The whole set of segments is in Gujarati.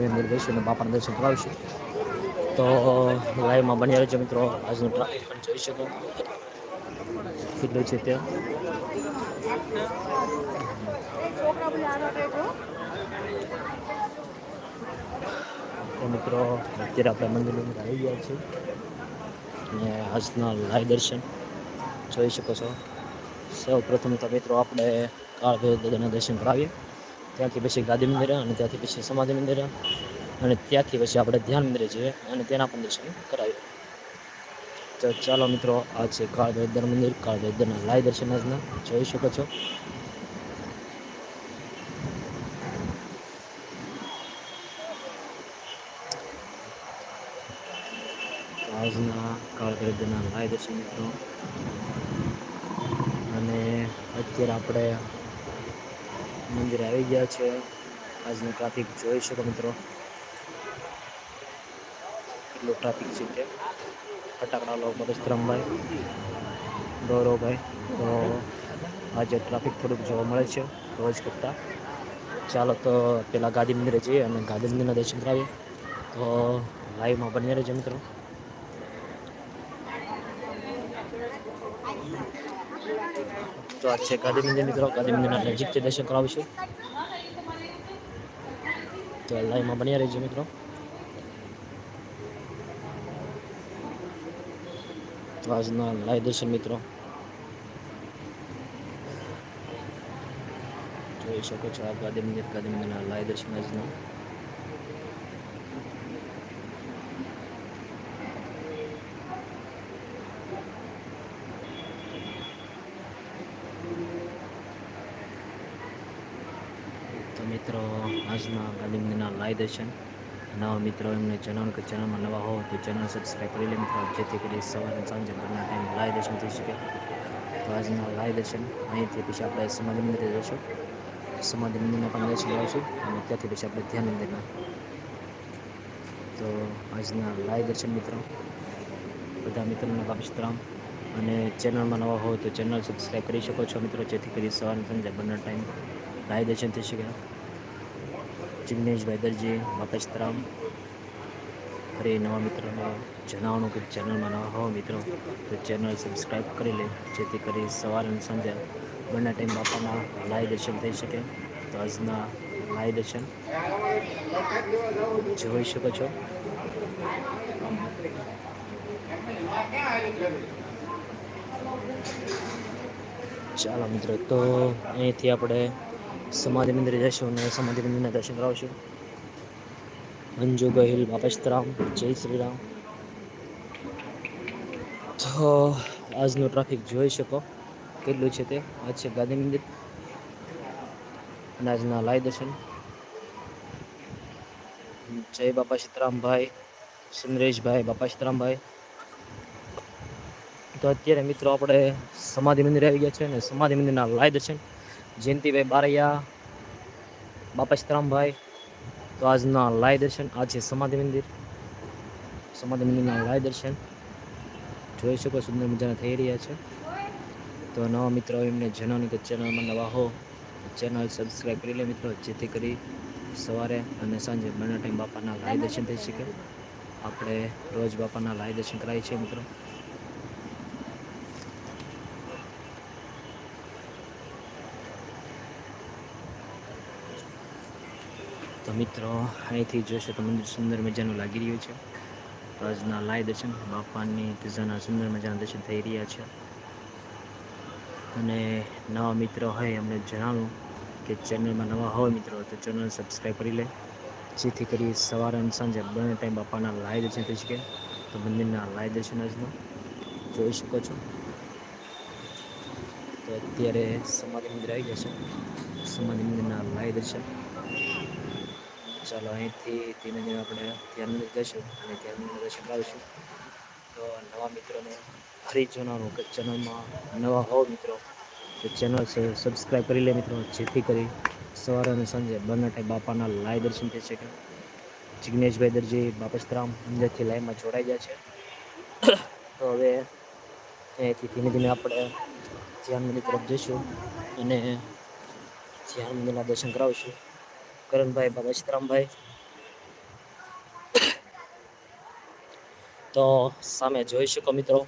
અંદર જઈશું અને બાપાના દર્શન કરાવીશું. તો લાઈવમાં બની રહેજો મિત્રો. આજનું ટ્રાફિક પણ જોઈ શકો. કેટલું છે ત્યાં મિત્રો, અત્યારે આપણે મંદિર અંદર આવી ગયા છીએ. અને આજના લાઈવ દર્શન જોઈ શકો છો. સૌ પ્રથમ તો મિત્રો, આપણે કાળભૈરવ દાદાના દર્શન કરાવીએ. ત્યાંથી પછી ગાદી મંદિરે અને ત્યાંથી પછી સમાધિ મંદિરે અને ત્યાંથી પછી આપણે ધ્યાન મંદિરે જઈએ અને તેના પણ દર્શન કરાવીએ. તો ચાલો મિત્રો, આ છે કાળભૈરવ મંદિર. કાળભૈરવના લાય દર્શન આજના. જોઈ શકો છો. આજના કાળભૈરવના લાય દર્શન મિત્રો. અને અત્યારે આપણે મંદિરે આવી ગયા છે. આજનું ટ્રાફિક જોઈ શકો મિત્રો. કેટલું ટ્રાફિક છે તે? ફટાકડા લો પરશુરામભાઈ ગૌરવભાઈ તો આજે ટ્રાફિક થોડુંક જોવા મળે છે રોજ કરતાં. ચાલો તો પહેલાં ગાંધી મંદિરે જઈએ અને ગાંધી મંદિરના દર્શન કરાવીએ. તો લાઈવમાં બની રહેજો મિત્રો. તો આ છે ગાંધી મંદિર મિત્રો. ગાંધી મંદિરના નજીકથી દર્શન કરાવીશું. તો લાઈવમાં બન્યા રહેજો મિત્રો. આજના લાઈવ દર્શન મિત્રો. જોઈ શકો છો આ ગાંધી મંદિર, ગાંધી મંદિરના લાઈવ દર્શન આજના. તો મિત્રો, આજના ગાંધીનગરના લાઈવ દર્શન નવા મિત્રો, એમને જણાવ્યું કે ચેનલમાં નવા હો તો ચેનલ સબસ્ક્રાઈબ કરી લે મિત્રો. જેથી કરી સવારે સાંજે બંને ટાઈમ લાઈવ દર્શન થઈ શકે. તો આજના લાઈવ દર્શન અહીંથી પછી આપણે સમાધિ મંદિરે જઈશું. સમાધિ મંદિરમાં પણ દર્શન કરીશું અને ત્યાંથી પછી આપણે ધ્યાન મંદિરમાં. તો આજના લાઈવ દર્શન મિત્રો. બધા મિત્રોને પાપિસ્તરામ અને ચેનલમાં નવા હોય તો ચેનલ સબસ્ક્રાઈબ કરી શકો છો મિત્રો, જેથી કરી સવારે સાંજે બંને ટાઈમ લાઈ દર્શન થઈ શકે. જિગ્નેશભાઈ દરજી બાપસ્તરામ ફરી નવા મિત્રોને જણાવવાનું કે ચેનલમાં નવા હો મિત્રો, તો ચેનલ સબસ્ક્રાઈબ કરી લે, જેથી કરી સવારે અને સંધ્યા બંને ટાઈમ બાપાના લાઈવ દર્શન થઈ શકે. તો આજના લાઈવ દર્શન જોઈ શકો છો. ચાલો મિત્રો, તો અહીંથી આપણે સમાધિ મંદિરે જઈશું અને સમાધિ મંદિરના દર્શન કરાવશું અંજુ ગહિલ બાપસ્તરામ જય શ્રી રામ તો આજનું ટ્રાફિક જોઈ શકો, કેટલું છે તે? આજ છે ગાંધી મંદિર અને આજના લાય દર્શન. જય બાપા સીતરામભાઈ, સુંદરેશભાઈ, બાપા સીતરામભાઈ. તો અત્યારે મિત્રો આપણે સમાધિ મંદિર આવી ગયા છે અને સમાધિ મંદિરના લાય દર્શન. જયંતિભાઈ બારૈયા, બાપા સીતરામભાઈ તો આજના લાય દર્શન, આ છે સમાધિ મંદિર. સમાધિ મંદિરના લાય દર્શન. જોઈ શકો સુંદર મજાના થઈ રહ્યા છે. તો નવા મિત્રો એમને જણાવ્યું કે ચેનલમાં નવા હો, ચેનલ સબસ્ક્રાઈબ કરી લે મિત્રો, જેથી કરી સવારે અને સાંજે બંને ટાઈમ બાપાના લાય દર્શન થઈ શકે. આપણે રોજ બાપાના લાય દર્શન કરાવીએ છીએ મિત્રો. મિત્રો, અહીંથી જોશો તો મંદિર સુંદર મજાનું લાગી રહ્યું છે. તો આજના લાઈ દર્શન, બાપાની તીજાના સુંદર મજાના દર્શન થઈ રહ્યા છે. અને નવા મિત્રો હોય અમને જણાવું કે ચેનલમાં નવા હોય મિત્રો, તો ચેનલ સબસ્ક્રાઈબ કરી લે. જેથી કરી સવારે અને સાંજે બંને ટાઈમ બાપાના લાય દર્શન થઈ શકે. તો મંદિરના લાય દર્શન આજનું જોઈ શકો છો. તો અત્યારે સમાધિ મંદિર આવી જશે. સમાધિ મંદિરના લાય દર્શન. ચાલો અહીંથી ધીમે ધીમે આપણે ધ્યાન મંદિર જઈશું અને ધ્યાન દર્શન કરાવીશું તો નવા મિત્રોને ફરી જણાવો કે ચેનલમાં નવા હો મિત્રો, તો ચેનલ છે સબસ્ક્રાઈબ કરી લે મિત્રો, જેથી કરી સવારે અને સાંજે બંને ટાઈમ બાપાના લાઈવ દર્શન થઈ શકે. જિજ્ઞેશભાઈ દરજી બાપસ્તરામ અંદરથી લાઈવમાં જોડાઈ ગયા છે. તો હવે અહીંથી ધીમે ધીમે આપણે ધ્યાન મંદિર તરફ જઈશું અને ધ્યાન મંદિરના દર્શન કરાવીશું. કરણભાઈ ભગતરામભાઈ તો સામે જોઈ શકો મિત્રો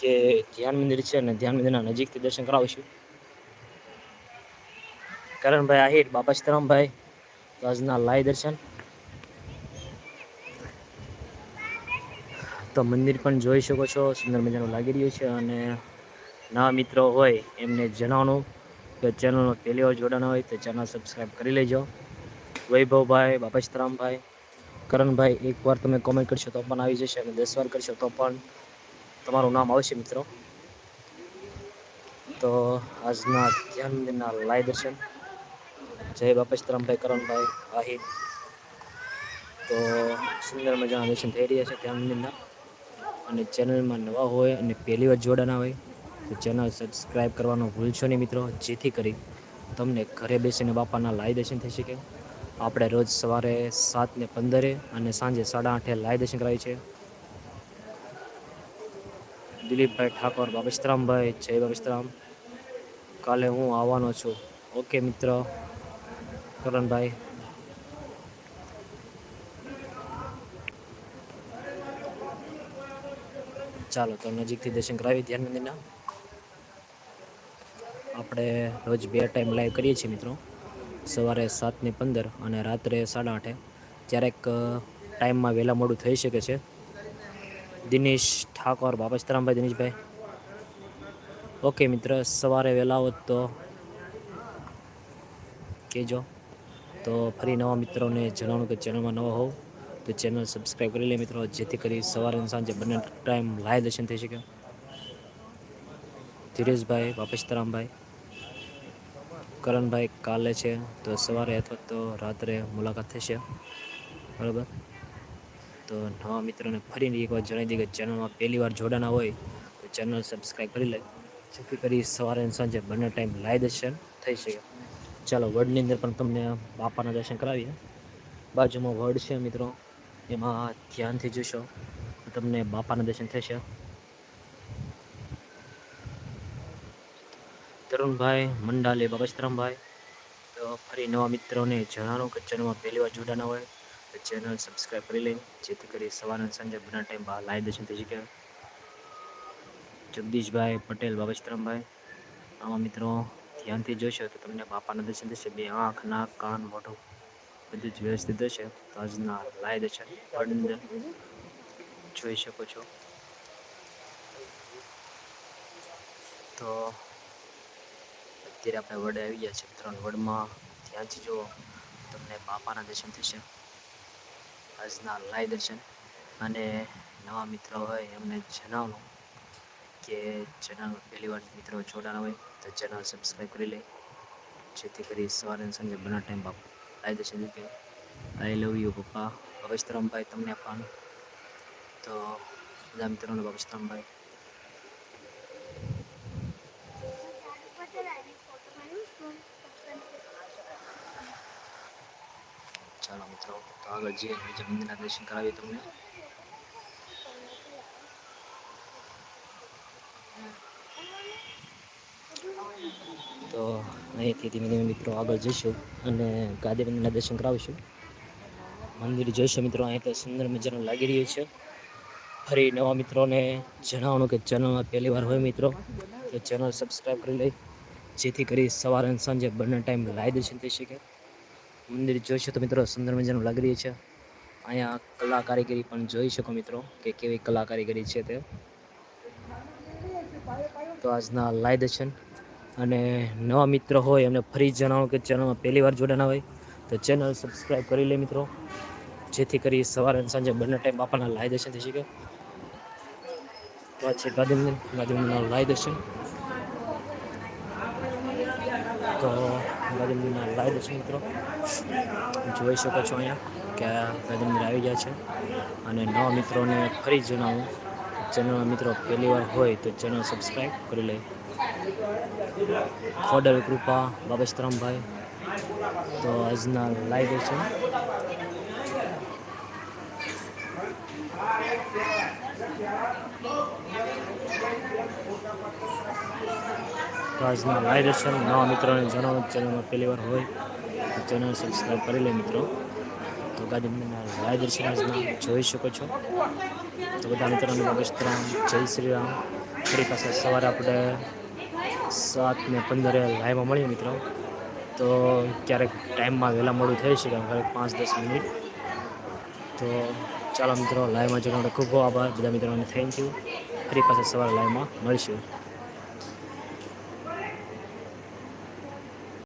કે ધ્યાન મંદિર છે અને ધ્યાન મંદિરના નજીકથી દર્શન કરાવીશું. કરણભાઈ આહિર, બાબા સીતારામભાઈ આજના લાઈ દર્શન. તો મંદિર પણ જોઈ શકો છો, સુંદર મજાનું લાગી રહ્યું છે અને નવા મિત્રો હોય એમને જણાવવાનું. કે ચેનલમાં પહેલી વાર જોડાના હોય તો ચેનલ સબસ્ક્રાઈબ કરી લેજો. વૈભવભાઈ બાપા કરણભાઈ, એકવાર તમે કોમેન્ટ કરશો તો પણ આવી જશે અને દસ વાર કરશો તો પણ તમારું નામ આવશે મિત્રો. તો આજના ધ્યાનના મંદિરના લાઈ દર્શન. જય બાપા કરણભાઈ આહિર તો સુંદર મજાના દર્શન થઈ રહ્યા છે ધ્યાનના અને ચેનલમાં નવા હોય અને પહેલી વાર જોડાના હોય તો ચેનલ સબસ્ક્રાઈબ કરવાનું ભૂલશો નહીં મિત્રો. જેથી કરી તમને ઘરે બેસીને બાપાના લાઈ દર્શન થઈ શકે. આપણે રોજ સવારે સાત ને પંદરે અને સાંજે સાડા આઠે લાઈ દર્શન કરાય છે દિલીપભાઈ ઠાકોર બાબસ્તરામભાઈ જય બાબસ્તરામ કાલે હું આવવાનો છું. ઓકે, મિત્ર. કરણભાઈ ચાલો, તો નજીકથી દર્શન કરાવી ધ્યાન મંદિરના આપણે રોજ બે ટાઈમ લાઈવ કરીએ છીએ, મિત્રો. સવારે સાતને પંદર અને રાત્રે સાડા આઠે. ક્યારેક ટાઈમમાં વહેલા મોડું થઈ શકે છે. દિનેશ ઠાકોર બાપસ્તરામભાઈ દિનેશભાઈ. ઓકે મિત્ર, સવારે વહેલા હોત તો કહેજો. તો ફરી નવા મિત્રોને જણાવું કે ચેનલમાં નવા હોવ તો ચેનલ સબસ્ક્રાઈબ કરી લે મિત્રો, જેથી કરી સવારે સાંજે બંને ટાઈમ લાઈવ દર્શન થઈ શકે. ધીરેશભાઈ, બાપા સીતારામભાઈ. કરણભાઈ કાલે છે, તો સવારે અથવા તો રાત્રે મુલાકાત થશે. બરાબર? તો નવા મિત્રોને ફરીને એકવાર જણાવી દઈએ કે ચેનલમાં પહેલી વાર જોડાના હોય, તો ચેનલ સબસ્ક્રાઈબ કરી લે. જેથી કરી સવારે અને સાંજે બંને ટાઈમ લાઈવ દર્શન થઈ શકે. ચાલો વર્ડની અંદર પણ તમને બાપાના દર્શન કરાવીએ. બાજુમાં વર્ડ છે મિત્રો, એમાં ધ્યાનથી જોશો તમને બાપાના દર્શન થશે. તરુણભાઈ મંડાલે બાબસ્તરામભાઈ તો ફરી નવા મિત્રોને જણાવો કે ચેનલમાં પહેલી વાર જોડાના હોય તો ચેનલ સબસ્ક્રાઈબ કરી લે જેથી કરી સવાર અને સાંજે બંને ટાઈમ બહાર લાઈવ દર્શન થઈ શકે જગદીશભાઈ પટેલ બાબસ્તરામભાઈ આમાં મિત્રો ધ્યાનથી જોશો તો તમને બાપાના દર્શન થશે, બે આંખ, નાક, કાન, મોઢું બધું જ વ્યવસ્થિત હશે. તો આજના લાઈવ દર્શન જોઈ શકો છો. તો અત્યારે આપણે વડે આવી ગયા છે ત્રણ વડમાં. ત્યાંથી જુઓ તમને બાપાના દર્શન થશે. આજના લાઈ દર્શન. અને નવા મિત્રો હોય એમને જણાવવાનું કે ચેનલ પહેલી વાર મિત્રો જોડાના હોય તો ચેનલ સબસ્ક્રાઈબ કરી લે. જેથી કરી સવારે સાંજે બના ટાઈમ બાપા લાઈ દર્શન કે આઈ લવ યુ પપ્પા. ભવિષ્તરામભાઈ તમને પણ. તો બધા મિત્રોને ભવિષ્તરામભાઈ ચાલો મિત્રો, તો આગળ જઈએ બીજા મંદિરના દર્શન કરાવીએ તમને. તો અહીંથી ધીમે ધીમે મિત્રો આગળ જઈશું અને ગાદી મંદિરના દર્શન કરાવીશું. મંદિર જોઈશું મિત્રો અહીં તો સુંદર મજાનું લાગી રહ્યું છે. ફરી નવા મિત્રોને જણાવવાનું કે ચેનલમાં પહેલી વાર હોય મિત્રો, તો ચેનલ સબસ્ક્રાઈબ કરી લઈ. જેથી કરી સવારે અને સાંજે બંને ટાઈમ લાઈ દર્શન થઈ શકે. મંદિર જોઈશો તો મિત્રો, સુંદર મજાનું લાગી રહ્યું છે. અહીંયા કલા કારીગરી પણ જોઈ શકો મિત્રો, કે કેવી કલા કારીગરી છે તે. તો આજના લાઈ દર્શન. અને નવા મિત્ર હોય, એમને ફરી જણાવો કે ચેનલમાં પહેલી વાર જોડાના હોય, તો ચેનલ સબસ્ક્રાઈબ કરી લે મિત્રો. જેથી કરી સવારે અને સાંજે બંને ટાઈમ બાપાના લાઈ દર્શન થઈ શકે. તો આ છે ગાંધીનગર. ગાંધીનગરના લાઈ દર્શન તો ગાંધીનગરના લાઈવ દર્શન મિત્રો, જોઈ શકો છો અહીંયા કે ગાંધીનગર આવી ગયા છે. અને નવા મિત્રોને ફરી જણાવું ચેનલના મિત્રો પહેલી વાર હોય તો ચેનલ સબસ્ક્રાઈબ કરી લે. ખોડલ કૃપા બાબસ્તરામભાઈ તો આજના લાઈવ છે તો આજના લાઈવ દર્શન નવા મિત્રોને જણાવો ચેનલમાં પહેલી વાર હોય તો ચેનલ સબસ્ક્રાઈબ કરી લે મિત્રો. તો ગાંધીના લાઈવ દર્શન આજના જોઈ શકો છો. તો બધા મિત્રોને વગસ્તરામ જય શ્રી રામ. ફરી પાસે સવારે આપણે સાત ને પંદરે લાઈવમાં મળીએ મિત્રો. તો ક્યારેક ટાઈમમાં વહેલા મોડું થઈ શકે, ક્યારેક પાંચ દસ મિનિટ. તો ચાલો મિત્રો લાઈવમાં જોડવા ખૂબ ખૂબ આભાર. બધા મિત્રોને થેન્ક યુ ફરી પાછા સવારે લાઈવમાં મળીશું.